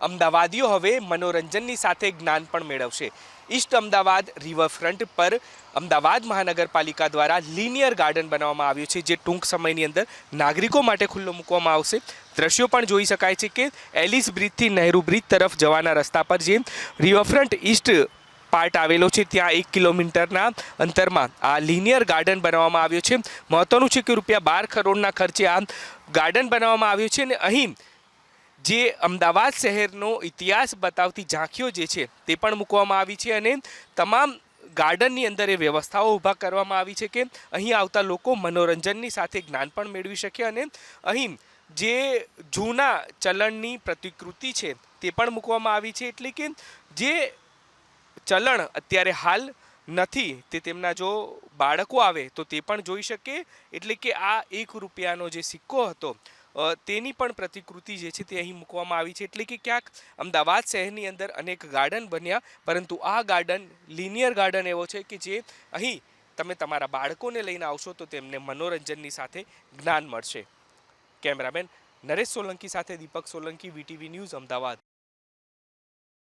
અમદાવાદીઓ હવે મનોરંજનની સાથે જ્ઞાન પણ મેળવશે. ઈસ્ટ અમદાવાદ રિવરફ્રન્ટ પર અમદાવાદ મહાનગરપાલિકા દ્વારા લિનિયર ગાર્ડન બનાવવામાં આવ્યું છે, જે ટૂંક સમયની અંદર નાગરિકો માટે ખુલ્લો મૂકવામાં આવશે. દ્રશ્યો પણ જોઈ શકાય છે કે એલિસ બ્રિજથી નહેરુ બ્રિજ તરફ જવાના રસ્તા પર જે રિવરફ્રન્ટ ઈસ્ટ પાર્ટ આવેલો છે, ત્યાં એક કિલોમીટરના અંતરમાં આ લિનિયર ગાર્ડન બનાવવામાં આવ્યો છે. મહત્વનું છે કે રૂપિયા બાર કરોડના ખર્ચે આ ગાર્ડન બનાવવામાં આવ્યું છે અને અહીં જે અમદાવાદ શહેરનો ઇતિહાસ બતાવતી ઝાંખીઓ જે છે, તે પણ મૂકવામાં આવી છે અને તમામ ગાર્ડનની અંદર એ વ્યવસ્થાઓ ઊભા કરવામાં આવી છે કે અહીં આવતા લોકો મનોરંજનની સાથે જ્ઞાન પણ મેળવી શકે અને અહીં જે જૂના ચલણની પ્રતિકૃતિ છે, તે પણ મૂકવામાં આવી છે એટલે કે જે ચલણ અત્યારે હાલ નથી, તે તેમના જો બાળકો આવે તો તે પણ જોઈ શકે. એટલે કે આ એક રૂપિયાનો જે સિક્કો હતો તેની પણ પ્રતિકૃતિ જે છે તે અહીં મૂકવામાં આવી છે. એટલે કે ક્યાંક અમદાવાદ શહેરની અંદર અનેક ગાર્ડન બન્યા, પરંતુ આ ગાર્ડન લિનિયર ગાર્ડન એવો છે કે જે અહીં તમે તમારા બાળકોને લઈને આવશો તો તેમને મનોરંજનની સાથે જ્ઞાન મળશે. કેમેરામેન નરેશ સોલંકી સાથે દીપક સોલંકી, વીટીવી ન્યૂઝ, અમદાવાદ.